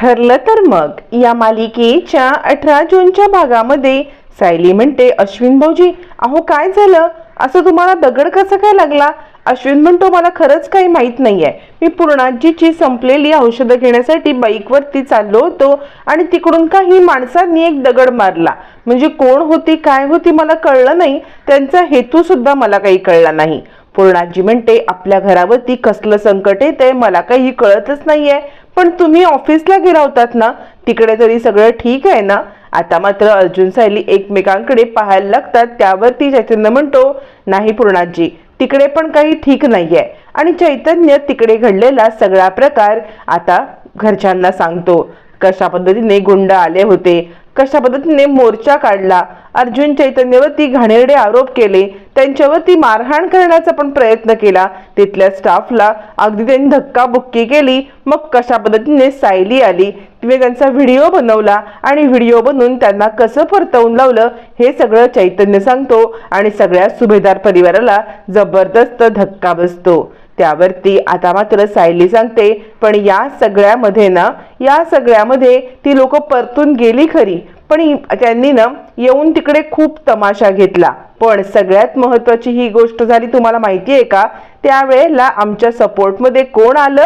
ठरलं तर मग. या मालिकेच्या अठरा जूनच्या भागामध्ये सायली म्हणते अश्विन भाऊजी अहो काय झालं? असं तुम्हाला दगड कसा काय लागला? अश्विन म्हणतो मला खरंच काही माहीत नाही आहे मी पूर्णाजीची संपलेली औषधं घेण्यासाठी बाईकवरती चाललो होतो आणि तिकडून काही माणसांनी एक दगड मारला. म्हणजे कोण होती काय होती मला कळलं नाही. त्यांचा हेतू सुद्धा मला काही कळला नाही. पूर्णाजी म्हणते आपल्या घरावरती कसलं संकट येते मला काही कळतच नाहीये. पण तुम्ही ऑफिसला गेला होतात ना तिकडे तरी सगळं ठीक आहे ना आता मात्र अर्जुन सायली एकमेकांकडे पाहायला लागतात त्यावरती चैतन्य म्हणतो नाही पूर्णाजी तिकडे पण काही ठीक नाहीये. आणि चैतन्य तिकडे घडलेला सगळा प्रकार आता घरच्यांना सांगतो. कशा पद्धतीने गुंड आले होते कशा पद्धतीने मोर्चा काढला? अर्जुन चैतन्यवरती घाणेरडे आरोप केले. त्यांच्यावरती मारहाण करण्याचा पण प्रयत्न केला. तिथल्या स्टाफला अगदी त्यांनी धक्काबुक्की केली. मग कशा पद्धतीने सायली आली? तिने त्यांचा व्हिडिओ बनवला आणि व्हिडिओ बनवून त्यांना कसं परतवून लावलं हे सगळं चैतन्य सांगतो आणि सगळ्या सुभेदार परिवाराला जबरदस्त धक्का बसतो. त्यावरती आता मात्र सायली सांगते पण या सगळ्यामध्ये ना या सगळ्यामध्ये ती लोक परतून गेली खरी. पण त्यांनी ना येऊन तिकडे खूप तमाशा घेतला. पण सगळ्यात महत्वाची ही गोष्ट झाली तुम्हाला माहिती आहे का? त्यावेळेला आमच्या सपोर्टमध्ये कोण आलं?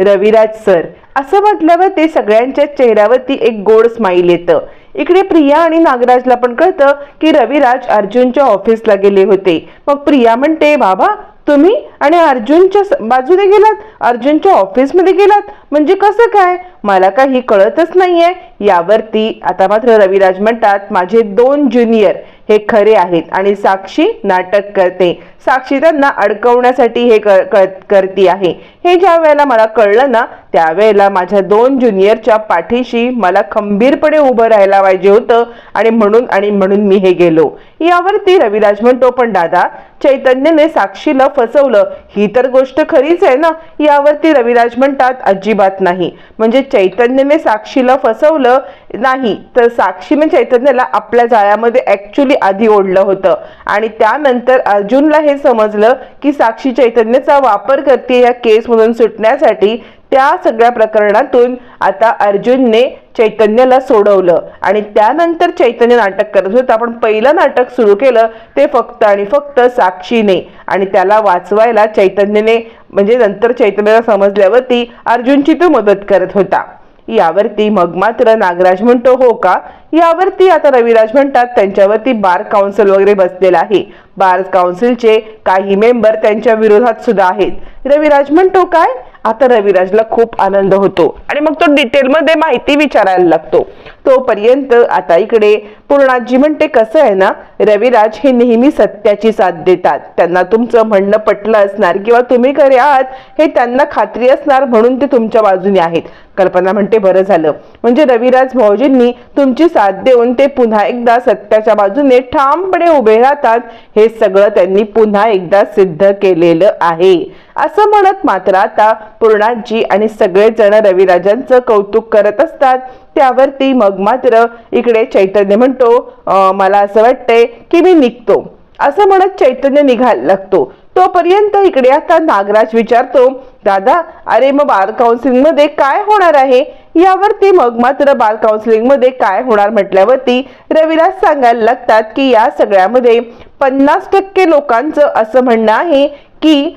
रविराज सर. असं म्हटल्यावर ते सगळ्यांच्या चेहऱ्यावरती एक गोड स्माईल येतं. इकडे प्रिया आणि नागराजला पण कळतं की रविराज अर्जुनच्या ऑफिसला गेले होते. मग प्रिया म्हणते बाबा तुम्ही आणि अर्जुनच्या बाजूने गेलात? अर्जुनच्या ऑफिसमध्ये गेलात? म्हणजे कसं काय? मला काही कळतच नाहीये. यावरती आता मात्र रविराज म्हणतात माझे दोन ज्युनियर हे खरे आहेत आणि साक्षी नाटक करते. साक्षी त्यांना अडकवण्यासाठी हे कर- करती आहे. हे ज्या वेळेला मला कळलं ना त्यावेळेला माझ्या दोन ज्युनियरच्या पाठीशी मला खंबीरपणे उभं राहायला पाहिजे होतं आणि म्हणून आणि म्हणून मी हे गेलो. यावरती रविराज म्हणतो पण दादा चैतन्यने साक्षीला फसवलं. ही तर गोष्ट खरीच आहे ना. यावरती रविराज म्हणतात अजिबात नाही. म्हणजे चैतन्यने साक्षीला फसवलं नाही तर साक्षीने चैतन्याला आपल्या जाळ्यामध्ये ऍक्च्युली आधी ओढलं होतं. आणि त्यानंतर अर्जुनला हे समजलं की साक्षी चैतन्याचा वापर करते या केसमधून सुटण्यासाठी त्या सगळ्या प्रकरणातून आता अर्जुनने चैतन्याला सोडवलं. आणि त्यानंतर चैतन्य नाटक करत होता. आपण पहिलं नाटक सुरू केलं ते फक्त आणि फक्त साक्षीने. आणि त्याला वाचवायला चैतन्यने म्हणजे नंतर चैतन्याला समजल्यावरती अर्जुनची तो मदत करत होता. यावरती मग मात्र नागराज म्हणतो हो का? यावरती आता रविराज म्हणतात त्यांच्यावरती बार काउन्सिल वगैरे बसलेला आहे. बार काउन्सिलचे काही मेंबर त्यांच्या विरोधात सुद्धा आहेत. रविराज म्हणतो काय? आता रविराजला खूप आनंद होतो आणि मग तो डिटेलमध्ये माहिती विचारायला लागतो. तोपर्यंत आता इकडे पूर्णाजी म्हणते कसं आहे ना रविराज हे नेहमी सत्याची साथ देतात. त्यांना तुमचं म्हणणं पटलं असणार किंवा तुम्ही खरे आहात हे त्यांना खात्री असणार म्हणून ते तुमच्या बाजूने आहेत. कल्पना म्हणते बरं झालं. म्हणजे रविराज भाऊजींनी तुमची साथ देऊन ते पुन्हा एकदा सत्याच्या बाजूने ठामपणे उभे राहतात हे सगळं त्यांनी पुन्हा एकदा सिद्ध केलेलं आहे. असं म्हणत मात्र आता पूर्णाजी आणि सगळेजण रविराजांचं कौतुक करत असतात. त्यावरती मग मात्र इकडे चैतन्य म्हणतो मला असं वाटतंय की मी निघतो. असं म्हणत चैतन्य निघायला लागतो. तोपर्यंत इकडे आता नागराज विचारतो दादा अरे मग बार काउन्सिलिंगमध्ये काय होणार आहे? यावरती मग मात्र बाल काउन्सिलिंगमध्ये काय होणार म्हटल्यावरती रविराज सांगायला लागतात की या सगळ्यामध्ये पन्नास टक्के लोकांचं असं म्हणणं आहे की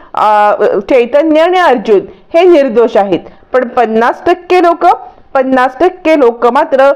चैतन्य आणि अर्जुन हे निर्दोष आहेत. पण पन्नास टक्के लोक पन्नास टक्के लोक मात्र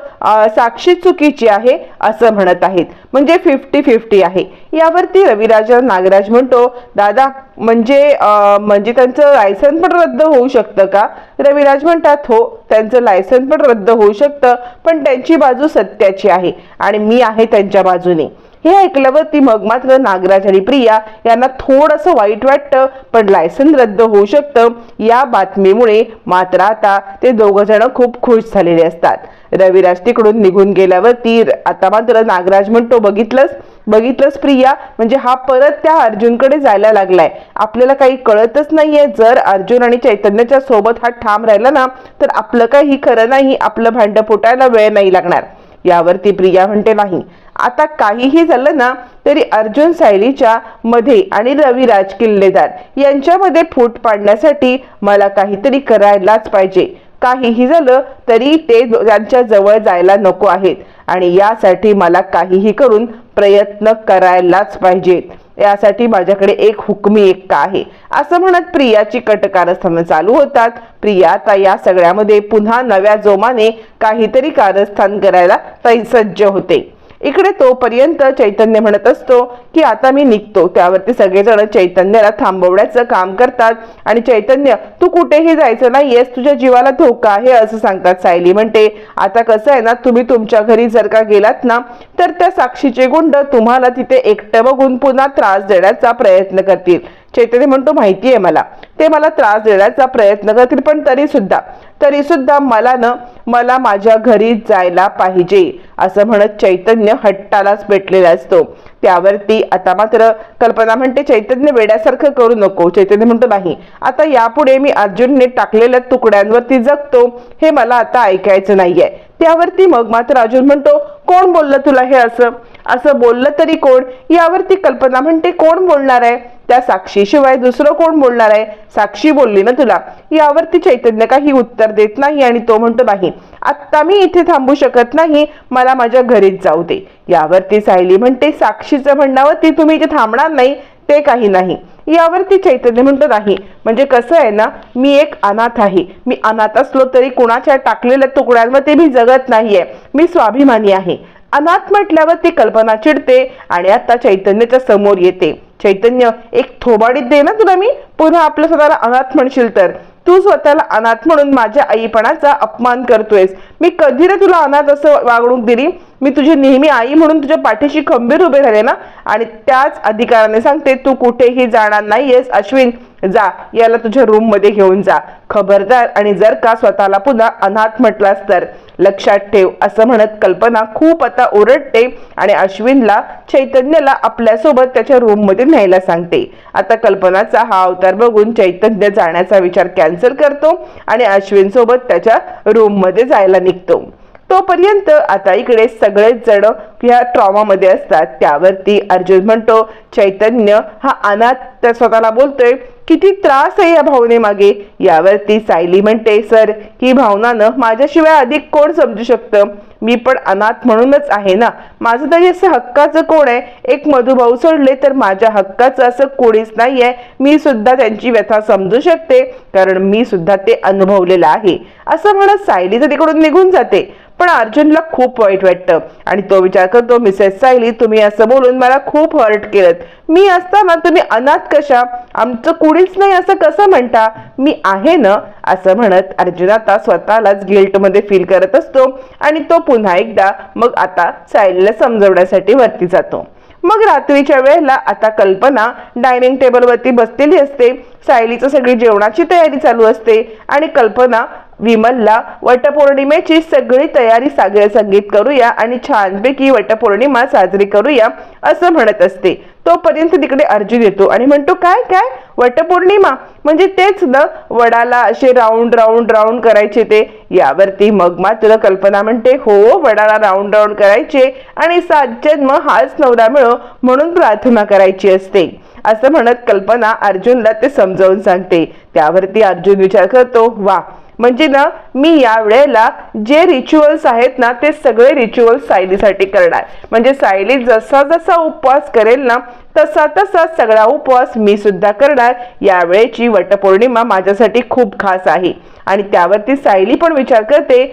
साक्षी चुकीची आहे असं म्हणत आहेत. म्हणजे फिफ्टी फिफ्टी आहे. यावरती रविराज नागराज म्हणतो दादा म्हणजे म्हणजे त्यांचं लायसन पण रद्द होऊ शकतं का? रविराज म्हणतात हो त्यांचं लायसन पण रद्द होऊ शकतं पण त्यांची बाजू सत्याची आहे आणि मी आहे त्यांच्या बाजूने. हे ऐकल्यावरती मग मात्र नागराज आणि प्रिया यांना थोडंसं वाईट वाटतं पण लायसन रद्द होऊ शकतं या बातमीमुळे मात्र आता ते दोघ जण खूप खुश झालेले असतात. रविराज तिकडून निघून गेल्यावरती आता मात्र नागराज म्हणतो बघितलंस? बघितलंस प्रिया? म्हणजे हा परत त्या अर्जुनकडे जायला लागलाय. आपल्याला काही कळतच नाहीये. जर अर्जुन आणि चैतन्याच्या सोबत हा ठाम राहिला ना तर आपलं काही खरं नाही. आपलं भांडं फुटायला वेळ नाही लागणार. यावरती प्रिया म्हणते नाही. आता काहीही झालं ना तरी अर्जुन सायलीच्या मध्ये आणि रविराज किल्लेदार यांच्यामध्ये फूट पाडण्यासाठी मला काहीतरी करायलाच पाहिजे. काहीही झालं तरी ते त्यांच्या जवळ जायला नको आहेत आणि यासाठी मला काहीही करून प्रयत्न करायलाच पाहिजेत यासाठी माझ्याकडे एक हुकमी एक आहे. असं म्हणत प्रियाची कटकारस्थानं चालू होतात. प्रिया आता या सगळ्यामध्ये पुन्हा नव्या जोमाने काहीतरी कारस्थान करायला सज्ज होते. इकडे तोपर्यंत चैतन्य म्हणत असतो की आता मी निघतो. त्यावरती सगळेजण चैतन्याला थांबवण्याचं काम करतात. आणि चैतन्य तू कुठेही जायचं नाहीयेस. तुझ्या जीवाला धोका आहे असं सांगतात सायली. म्हणते आता कसं आहे ना तुम्ही तुमच्या घरी जर का गेलात ना तर त्या साक्षीचे गुंड तुम्हाला तिथे एकटं बघून पुन्हा त्रास देण्याचा प्रयत्न करतील. चैतन्य म्हणतो माहिती आहे मला. ते मला त्रास देण्याचा प्रयत्न करतील पण तरी सुद्धा तरी सुद्धा मला न मला माझ्या घरी जायला पाहिजे असं म्हणत चैतन्य हट्टालाच पेटलेला असतो. त्यावरती आता मात्र कल्पना म्हणते चैतन्य वेड्यासारखं करू नको. चैतन्य म्हणतो नाही आता यापुढे मी अर्जुनने टाकलेल्या तुकड्यांवरती जगतो हे मला आता ऐकायचं नाहीये. त्यावरती मग मात्र अर्जुन म्हणतो कोण बोललं तुला हे असं? असं बोललं तरी कोण? यावरती कल्पना म्हणते कोण बोलणार आहे? त्या साक्षीशिवाय दुसरं कोण बोलणार आहे? साक्षी बोलली ना तुला? यावरती चैतन्य काही उत्तर देत नाही आणि तो म्हणतो नाही आत्ता मी इथे थांबू शकत नाही. मला माझ्या घरीच जाऊ दे. यावरती सायली म्हणते साक्षीचं म्हणण्यावरती तुम्ही इथे थांबणार नाही ते काही नाही. यावरती चैतन्य म्हणतो नाही म्हणजे कसं आहे ना मी एक अनाथ आहे. मी अनाथ असलो तरी कुणाच्या टाकलेल्या तुकड्यांमध्ये मी जगत नाहीये. मी स्वाभिमानी आहे. अनाथ म्हटल्यावर ती कल्पना चिडते आणि आता चैतन्याच्या समोर येते. चैतन्य एक थोबाडीत दे ना तुला मी. पुन्हा आपल्या स्वतःला अनाथ म्हणशील तर. तू स्वतःला अनाथ म्हणून माझ्या आईपणाचा अपमान करतोयस. मी कधी रे तुला अनाथ असं वागणूक दिली? मी तुझी नेहमी आई म्हणून तुझ्या पाठीशी खंबीर उभे राहिले ना? आणि त्याच अधिकाराने सांगते तू कुठेही जाणार नाहीयेस अश्विन. जा याला तुझ्या रूममध्ये घेऊन जा. खबरदार आणि जर का स्वतःला पुन्हा अनाथ म्हटलास तर. लक्षात ठेव असं म्हणत कल्पना खूप आता ओरडते आणि अश्विनला चैतन्यला आपल्यासोबत त्याच्या रूममध्ये न्यायला सांगते. आता कल्पनाचा हा अवतार बघून चैतन्य जाण्याचा विचार कॅन्सल करतो आणि अश्विन सोबत त्याच्या रूममध्ये जायला निघतो. तोपर्यंत आता इकडे सगळेच जण ह्या ट्रॉमामध्ये असतात. त्यावरती अर्जुन म्हणतो चैतन्य हा अनाथ. स्वतःला बोलतोय किती त्रास आहे या भावनेमागे? यावरती सायली म्हणते सर ही भावनानं माझ्याशिवाय अधिक कोण समजू शकतं? मी पण अनाथ म्हणूनच आहे ना. माझं तरी असं हक्काचं कोण आहे? एक मधुभाऊ सोडले तर माझ्या हक्काचं असं कोणीच नाही आहे मी सुद्धा त्यांची व्यथा समजू शकते कारण मी सुद्धा ते अनुभवलेलं आहे. असं म्हणत सायली तर तिकडून निघून जाते. पण अर्जुनला खूप वाईट वाटतं आणि तो विचार करतो मिसेस सायली तुम्ही असं बोलून मला खूप हर्ट केलं मी असताना तुम्ही अनाथ कशा? आमचं कुणी कुणीच नाही असं कसं म्हणता? मी आहे ना असं म्हणत अर्जुन आता स्वतःलाच गिल्टमध्ये फील करत असतो आणि तो पुन्हा एकदा मग आता सायलीला समजवण्यासाठी वरती जातो. मग रात्रीच्या वेळेला आता कल्पना डायनिंग टेबलवरती बसलेली असते. सायलीचं सगळी जेवणाची तयारी चालू असते आणि कल्पना विमलला वटपौर्णिमेची सगळी तयारी सागर संगीत करूया आणि छानपैकी वटपौर्णिमा साजरी करूया असं म्हणत असते. तोपर्यंत तिकडे अर्जुन येतो आणि म्हणतो काय काय? वटपौर्णिमा. म्हणजे तेच ना वडाला असे राऊंड राऊंड राऊंड करायचे ते. यावरती मग मात्र कल्पना म्हणते हो वडाला राऊंड राऊंड करायचे. आणि सात जन्म हाच नवरा मिळो म्हणून प्रार्थना करायची असते. असं म्हणत कल्पना अर्जुनला ते समजावून सांगते. त्यावरती अर्जुन विचार करतो वा म्हणजे ना मी या वेळेला जे रिच्युअल्स आहेत ना ते सगळे रिच्युअल्स सायलीसाठी करणार. म्हणजे सायली जसा जसा उपवास करेल ना तसा तसा सगळा उपवास मी सुद्धा करणार. यावेळेची वटपौर्णिमा माझ्यासाठी खूप खास आहे. आणि त्यावरती सायली पण विचार करते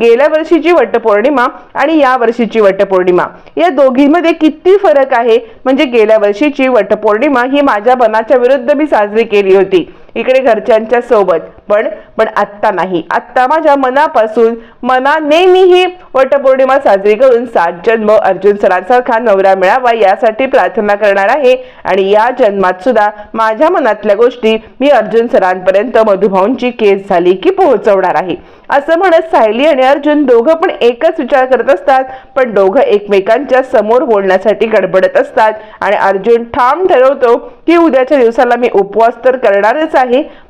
गेल्या वर्षीची वटपौर्णिमा आणि या वर्षीची वटपौर्णिमा. या दोघींमध्ये किती फरक आहे? म्हणजे गेल्या वर्षीची वटपौर्णिमा ही माझ्या मनाच्या विरुद्ध मी साजरी केली होती. इकडे घरच्यांच्या सोबत. पण पण आत्ता नाही. आत्ता माझ्या मनापासून मनाने मी ही वटपौर्णिमा साजरी करून सात जन्म अर्जुन सरांसारखा नवरा मिळावा यासाठी प्रार्थना करणार आहे. आणि या जन्मात सुद्धा माझ्या मनातल्या गोष्टी मी अर्जुन सरांपर्यंत मधुभाऊंची केस झाली की पोहोचवणार आहे. असं म्हणत सायली आणि अर्जुन दोघं पण एकच विचार करत असतात. पण दोघं एकमेकांच्या समोर बोलण्यासाठी गडबडत असतात. आणि अर्जुन ठाम ठरवतो की उद्याच्या दिवसाला मी उपवास तर करणारच आहे.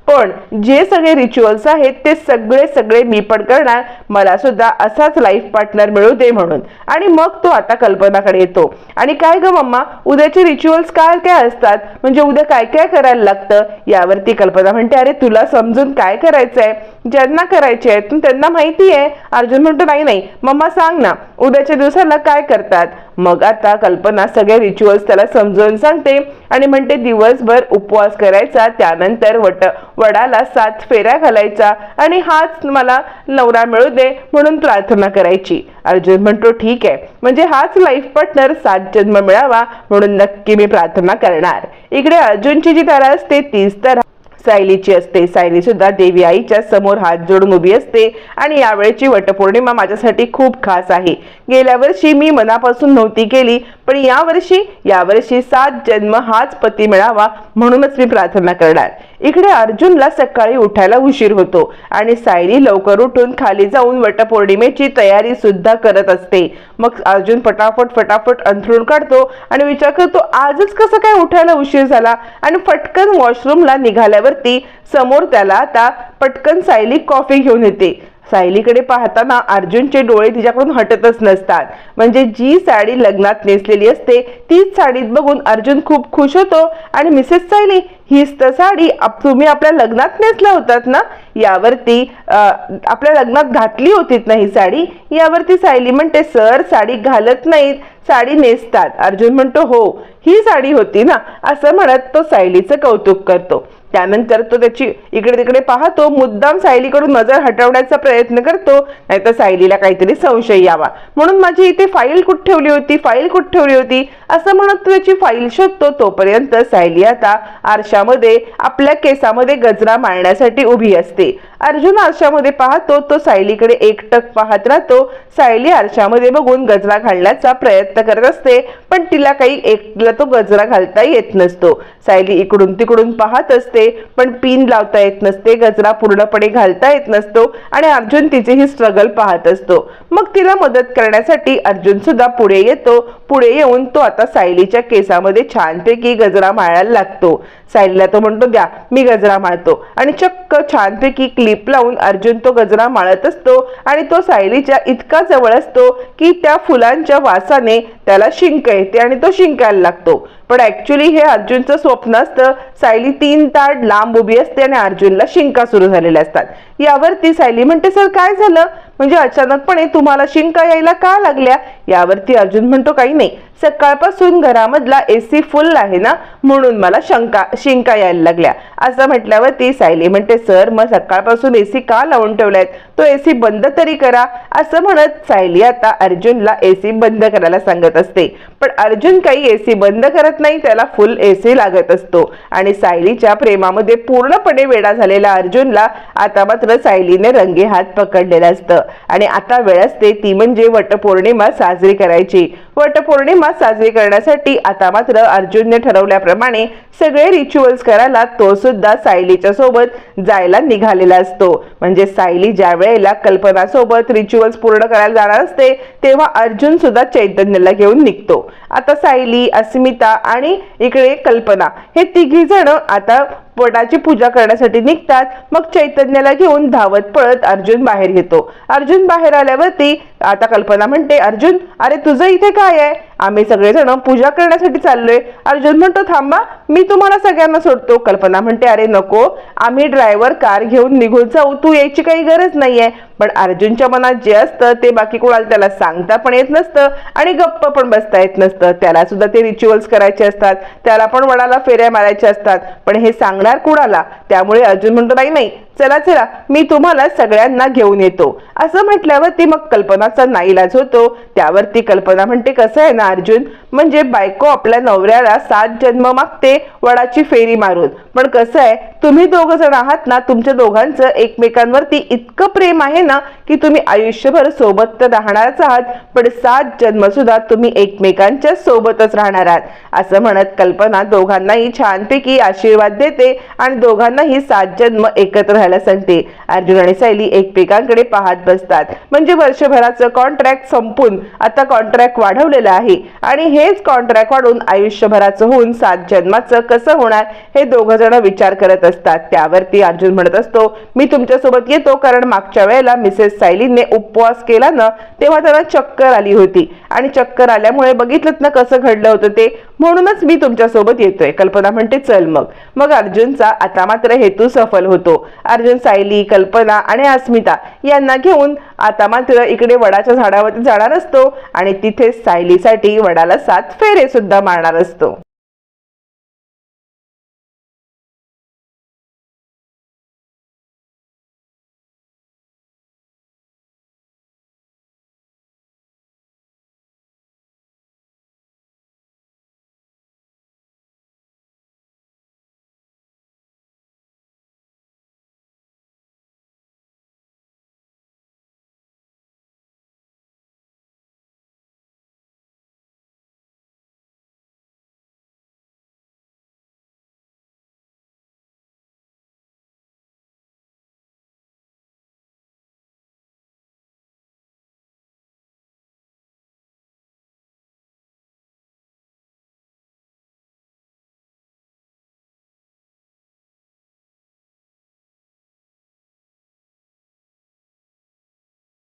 पण जे सगळे रिच्युअल्स आहेत ते सगळे सगळे मी पण करणार. मला सुद्धा असाच लाईफ पार्टनर मिळू दे म्हणून. आणि मग तो आता कल्पनाकडे येतो. आणि काय ग मम्मा? उद्याचे रिच्युअल्स काय काय असतात? म्हणजे उद्या काय काय करायला लागतं? यावरती कल्पना म्हणते अरे तुला समजून काय करायचं आहे ज्यांना करायचे आहेत त्यांना माहिती आहे. अर्जुन म्हणतो नाही नाही. मम्मा सांग ना. उद्याच्या दिवसाला काय करतात? मग आता कल्पना सगळे रिच्युअल्स त्याला समजावून सांगते आणि म्हणते दिवसभर उपवास करायचा त्यानंतर वट वडाला सात फेऱ्या घालायचा आणि हाच मला नवरा मिळू दे म्हणून प्रार्थना करायची. अर्जुन म्हणतो ठीक आहे. म्हणजे हाच लाईफ पार्टनर सात जन्म मिळावा म्हणून नक्की मी प्रार्थना करणार. इकडे अर्जुनची जी तारा असते तीच तर सायलीची असते. सायली सुद्धा देवी आईच्या समोर हात जोडून उभी असते आणि यावेळेची वटपौर्णिमा माझ्यासाठी खूप खास आहे. गेल्या वर्षी मी मनापासून नव्हती केली पण यावर्षी यावर्षी सात जन्म हाच पती मिळावा म्हणूनच मी प्रार्थना करणार. इकडे अर्जुनला सकाळी उठायला उशीर होतो आणि सायली लवकर उठून खाली जाऊन वटपौर्णिमेची तयारी सुद्धा करत असते. मग अर्जुन फटाफट फटाफट अंथरून काढतो आणि विचार करतो आजच कसं काय उठायला उशीर झाला? आणि फटकन वॉशरूमला निघाल्यावर निघाल्यावरती समोर त्याला आता पटकन सायली कॉफी घेऊन येते. सायलीकडे पाहताना अर्जुनचे डोळे तिच्याकडून हटतच नसतात. म्हणजे जी साडी लग्नात नेसलेली असते तीच साडीत बघून अर्जुन खूप खुश होतो आणि मिसेस सायली हीच तर साडी आप- तुम्ही आपल्या लग्नात नेसल्या होतात ना? यावरती आपल्या लग्नात घातली होतीत ना ही साडी? यावरती सायली म्हणते सर साडी घालत नाहीत साडी नेसतात. अर्जुन म्हणतो हो ही साडी होती ना? असं म्हणत तो सायलीचं कौतुक करतो. त्यानंतर तो त्याची इकडे तिकडे पाहतो मुद्दाम सायलीकडून नजर हटवण्याचा प्रयत्न करतो नाहीतर सायलीला काहीतरी संशय यावा. म्हणून माझी इथे फाईल कुठे ठेवली होती? फाईल कुठे ठेवली होती? असं म्हणत तो त्याची फाईल शोधतो. तोपर्यंत सायली आता आरशामध्ये आपल्या केसामध्ये गजरा मारण्यासाठी उभी असते. अर्जुन आरशामध्ये पाहतो तो सायलीकडे एकटक पाहत राहतो. सायली आरशामध्ये बघून गजरा घालण्याचा प्रयत्न करत असते पण तिला काही एकला तो गजरा घालता येत नसतो. सायली इकडून तिकडून पाहत असते पण पिन लावता येत नसते गजरा पूर्णपणे घालता येत नसतो आणि अर्जुन तिचे ही स्ट्रगल पाहत असतो. मग तिला मदत करण्यासाठी अर्जुन सुद्धा पुढे येतो. पुढे येऊन तो आता सायलीच्या केसामध्ये छानपैकी गजरा माळायला लागतो. सायलीला तो म्हणतो द्या मी गजरा माळतो. आणि चक्क छानपैकी क्लिप लावून अर्जुन तो गजरा माळत असतो आणि तो सायलीच्या इतका जवळ असतो की त्या फुलांच्या वासाने त्याला शिंक येते आणि तो शिंकायला लागतो. पण ऍक्च्युली हे अर्जुनचं स्वप्न असतं सायली तीन ताड लांब उभी असते आणि अर्जुनला शिंका सुरू झालेल्या असतात. यावरती सायली म्हणते सर काय झालं? म्हणजे अचानकपणे तुम्हाला शिंका यायला का लागल्या? यावरती अर्जुन म्हणतो काही नाही. सकाळपासून घरामधला एसी फुल आहे ना? म्हणून मला शंका शिंका यायला लागल्या. असं म्हटल्यावरती सायली म्हणते सर मग सकाळपासून एसी का लावून ठेवलायत? तो एसी बंद तरी करा. असं म्हणत सायली आता अर्जुनला एसी बंद करायला सांगत असते. पण अर्जुन काही एसी बंद करत नाही त्याला फुल एसी लागत असतो. आणि सायलीच्या प्रेमामध्ये पूर्णपणे वेडा झालेला अर्जुनला आता मात्र सायलीने रंगे हात पकडलेलं असतं. आणि आता वेळ असते ती म्हणजे वटपौर्णिमा साजरी करायची. वटपौर्णिमा साजरी करण्यासाठी आता मात्र अर्जुनने ठरवल्याप्रमाणे सगळे रिच्युअल्स करायला तो सुद्धा सायलीच्या सोबत जायला निघालेला असतो. म्हणजे सायली ज्या वेळेला कल्पना सोबत रिच्युअल्स पूर्ण करायला जाणार असते तेव्हा अर्जुन सुद्धा चैतन्यला घेऊन निघतो. आता सायली अस्मिता आणि इकडे कल्पना हे तिघी जण आता वडाची पूजा करण्यासाठी निघतात. मग चैतन्याला घेऊन धावत पळत अर्जुन बाहेर येतो. अर्जुन बाहेर आल्यावरती आता कल्पना म्हणते अर्जुन अरे तुझं इथे काय आहे? आम्ही सगळेजण पूजा करण्यासाठी चाललोय. अर्जुन म्हणतो थांबा मी तुम्हाला सगळ्यांना सोडतो. कल्पना म्हणते अरे नको आम्ही ड्रायव्हर कार घेऊन निघून जाऊ तू यायची काही गरज नाहीये. पण अर्जुनच्या मनात जे असतं ते बाकी कोणाला त्याला सांगता पण येत नसतं आणि गप्प पण बसता येत नसतं. त्याला सुद्धा ते रिच्युअल्स करायचे असतात. त्याला पण वडाला फेऱ्या मारायच्या असतात. पण हे सांगणार कुणाला? त्यामुळे अर्जुन म्हणतो नाही नाही चला चला मी तुम्हाला सगळ्यांना घेऊन येतो. असं म्हटल्यावरती मग कल्पनाचा नाईलाज होतो. त्यावरती कल्पना म्हणते कसं आहे ना अर्जुन? म्हणजे बायको आपल्या नवऱ्याला सात जन्म मागते वडाची फेरी मारून. पण कसं आहे तुम्ही दोघ जण आहात ना तुमच्या दोघांचं एकमेकांवरती इतकं प्रेम आहे ना की तुम्ही आयुष्यभर सोबत तर राहणारच आहात पण सात जन्म सुद्धा तुम्ही एकमेकांच्या सोबतच राहणार आहात. असं म्हणत कल्पना दोघांनाही छानपैकी आशीर्वाद देते आणि दोघांनाही सात जन्म एकत्र घ्यायला सांगते अर्जुन आणि सायली एकमेकांकडे पाहत बसतात. म्हणजे वर्षभराचं कॉन्ट्रॅक्ट संपून आता कॉन्ट्रॅक्ट वाढवलेलं आहे. आणि हेच कॉन्ट्रॅक्ट वाढून आयुष्यभराचं होऊन सात जन्माचं कसं होणार हे दोघं जण विचार करत असतात. त्यावरती अर्जुन म्हणत असतो मी तुमच्यासोबत येतो कारण मागच्या वेळेला मिसेस सायलीने उपवास केला ना तेव्हा त्यांना चक्कर आली होती. आणि चक्कर आल्यामुळे बघितलं ना कसं घडलं होतं ते? म्हणूनच मी तुमच्यासोबत येतोय. कल्पना म्हणते चल मग. मग अर्जुनचा आता मात्र हेतू सफल होतो. अर्जुन सायली कल्पना आणि अस्मिता यांना घेऊन आता मात्र इकडे वडाच्या झाडावरती जाणार असतो आणि तिथे सायलीसाठी वडाला सात फेरे सुद्धा मारणार असतो.